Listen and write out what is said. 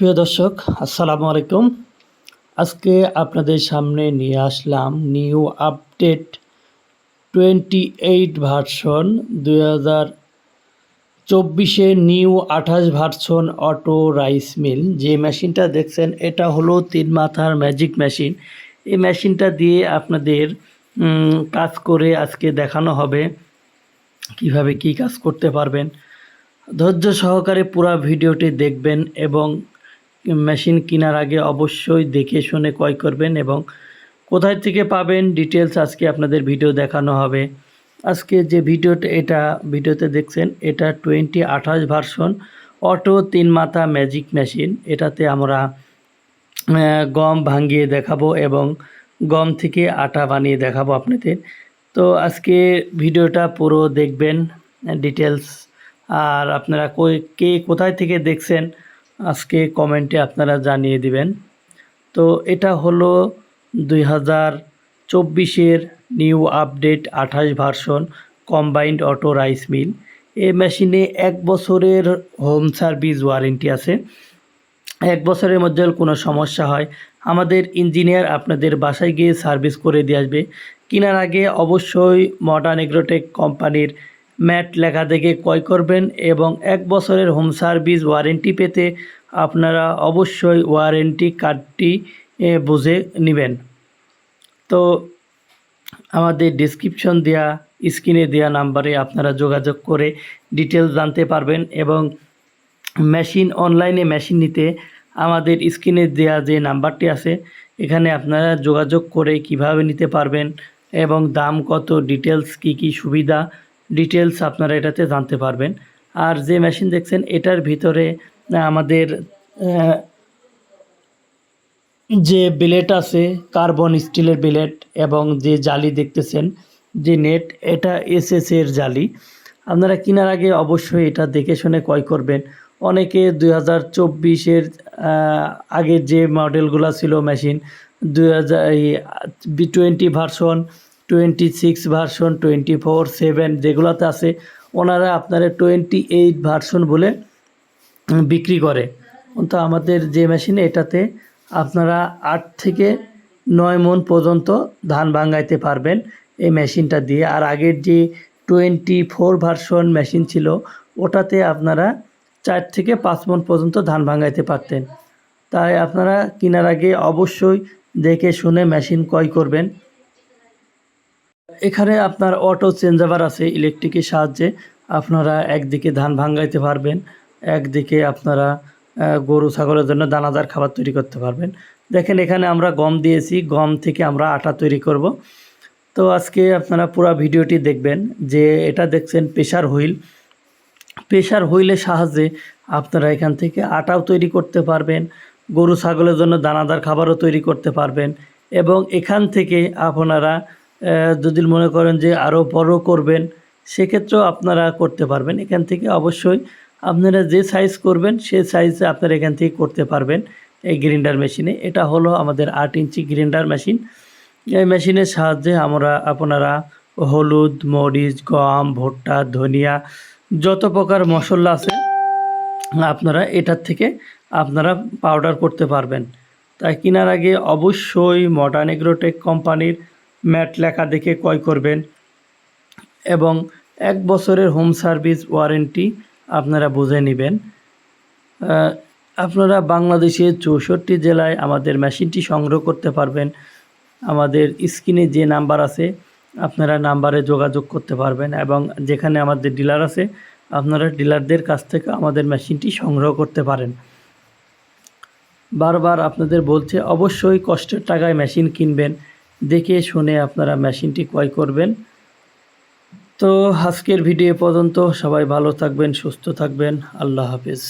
প্রিয় দর্শক, আসসালামু আলাইকুম। আজকে আপনাদের সামনে নিয়ে আসলাম new update twenty eight version, দুই হাজার চব্বিশে নিউ আঠাশ ভার্সন অটো রাইস মিল। যে মেশিনটা দেখছেন, এটা হলো তিন মাথার ম্যাজিক মেশিন। এই মেশিনটা দিয়ে আপনাদের কাজ করে আজকে দেখানো হবে কীভাবে কি কাজ করতে পারবেন। ধৈর্য সহকারে পুরো ভিডিওটি দেখবেন এবং মেশিন কেনার আগে অবশ্যই দেখে শুনে ক্রয় করবেন এবং কোথায় থেকে পাবেন ডিটেলস আজকে আপনাদের ভিডিও দেখানো হবে। আজকে যে ভিডিওটা এটা ভিডিওতে দেখছেন, এটা টোয়েন্টি আঠাশ ভার্সন অটো তিন মাথা ম্যাজিক মেশিন এটাতে আমরা গম ভাঙিয়ে দেখাবো এবং গম থেকে আটা বানিয়ে দেখাবো আপনাদের। তো আজকে ভিডিওটা পুরো দেখবেন ডিটেলস আর আপনারা কে কোথায় থেকে দেখছেন আজকে কমেন্টে আপনারা জানিয়ে দিবেন। তো এটা হলো দুই হাজার চব্বিশের নিউ আপডেট আঠাশ version combined auto rice mill. এই মেশিনে এক বছরের হোম সার্ভিস ওয়ারেন্টি আছে। এক বছরের মধ্যে কোনো সমস্যা হয়। আমাদের ইঞ্জিনিয়ার আপনাদের বাসায় গিয়ে সার্ভিস করে দিয়ে আসবে। কেনার আগে অবশ্যই মডার্ন এগ্রোটেক কোম্পানির ম্যাট লেখা দেখে ক্রয় করবেন এবং এক বছরের হোম সার্ভিস ওয়ারেন্টি পেতে আপনারা অবশ্যই ওয়ারেন্টি কার্ডটি বুঝে নেবেন। তো আমাদের ডিসক্রিপশন দেওয়া স্ক্রিনে দেওয়া নাম্বারে আপনারা যোগাযোগ করে ডিটেলস জানতে পারবেন এবং মেশিন অনলাইনে মেশিন নিতে আমাদের স্ক্রিনে দেওয়া যে নাম্বারটি আছে, এখানে আপনারা যোগাযোগ করে কীভাবে নিতে পারবেন এবং দাম কত ডিটেলস কি কি সুবিধা ডিটেলস আপনারা এটাতে জানতে পারবেন। আর যে মেশিন দেখছেন, এটার ভিতরে আমাদের যে বিলেট আছে কার্বন স্টিলের বিলেট এবং যে জালি দেখতেছেন, যে নেট এটা এসএস এর জালি। আপনারা কেনার আগে অবশ্যই এটা দেখে শুনে ক্রয় করবেন। অনেকে দুই হাজার চব্বিশের আগের যে মডেলগুলো ছিল মেশিন দুই হাজার twenty version twenty six version, twenty four seven যেগুলোতে আছে, ওনারা আপনারা টোয়েন্টি এইট ভার্সন বলে বিক্রি করে। তো আমাদের যে মেশিন, এটাতে আপনারা আট থেকে নয় মন পর্যন্ত ধান ভাঙাইতে পারবেন এই মেশিনটা দিয়ে। আর আগের যে টোয়েন্টি ফোর ভার্সন মেশিন ছিল, ওটাতে আপনারা চার থেকে পাঁচ মন পর্যন্ত ধান ভাঙাইতে পারতেন। তাই আপনারা কেনার আগে অবশ্যই দেখে শুনে মেশিন ক্রয় করবেন। এখানে আপনার অটো চেঞ্জাবার আছে ইলেকট্রিকের সাহায্যে। আপনারা একদিকে ধান ভাঙাইতে পারবেন, একদিকে আপনারা গরু, ছাগলের জন্য দানাদার খাবার তৈরি করতে পারবেন। দেখেন, এখানে আমরা গম দিয়েছি, গম থেকে আমরা আটা তৈরি করব। তো আজকে আপনারা পুরো ভিডিওটি দেখবেন যে এটা দেখছেন প্রেশার হুইল। প্রেশার হুইলের সাহায্যে আপনারা এখান থেকে আটাও তৈরি করতে পারবেন, গরু, ছাগলের জন্য দানাদার খাবারও তৈরি করতে পারবেন এবং এখান থেকে আপনারা যদি মনে করেন যে আরও বড় করবেন, সেক্ষেত্রেও আপনারা করতে পারবেন। এখান থেকে অবশ্যই আপনারা যে সাইজ করবেন, সে সাইজে আপনারা এখান থেকে করতে পারবেন এই গ্রিন্ডার মেশিনে এটা হলো আমাদের আট ইঞ্চি গ্রিন্ডার মেশিন এই মেশিনের সাহায্যে আমরা আপনারা হলুদ, মরিচ, গম, ভুট্টা, ধনিয়া, যত প্রকার মশলা আছে, আপনারা এটার থেকে আপনারা পাউডার করতে পারবেন। তাই কেনার আগে অবশ্যই মডার্ন এগ্রোটেক কোম্পানির ম্যাট লেখা দেখে ক্রয় করবেন এবং এক বছরের হোম সার্ভিস ওয়ারেন্টি আপনারা বুঝে নেবেন। আপনারা বাংলাদেশের চৌষট্টি জেলায় আমাদের মেশিনটি সংগ্রহ করতে পারবেন। আমাদের স্ক্রিনে যে নাম্বার আছে, আপনারা নাম্বারে যোগাযোগ করতে পারবেন এবং যেখানে আমাদের ডিলার আছে, আপনারা ডিলারদের কাছ থেকে আমাদের মেশিনটি সংগ্রহ করতে পারেন। বারবার আপনাদের বলছে, অবশ্যই কষ্টের টাকায় মেশিন কিনবেন। দেখে শুনে আপনারা মেশিনটি ক্রয় করবেন। তো আজকের ভিডিও পর্যন্ত সবাই ভালো থাকবেন, সুস্থ থাকবেন। আল্লাহ হাফিজ।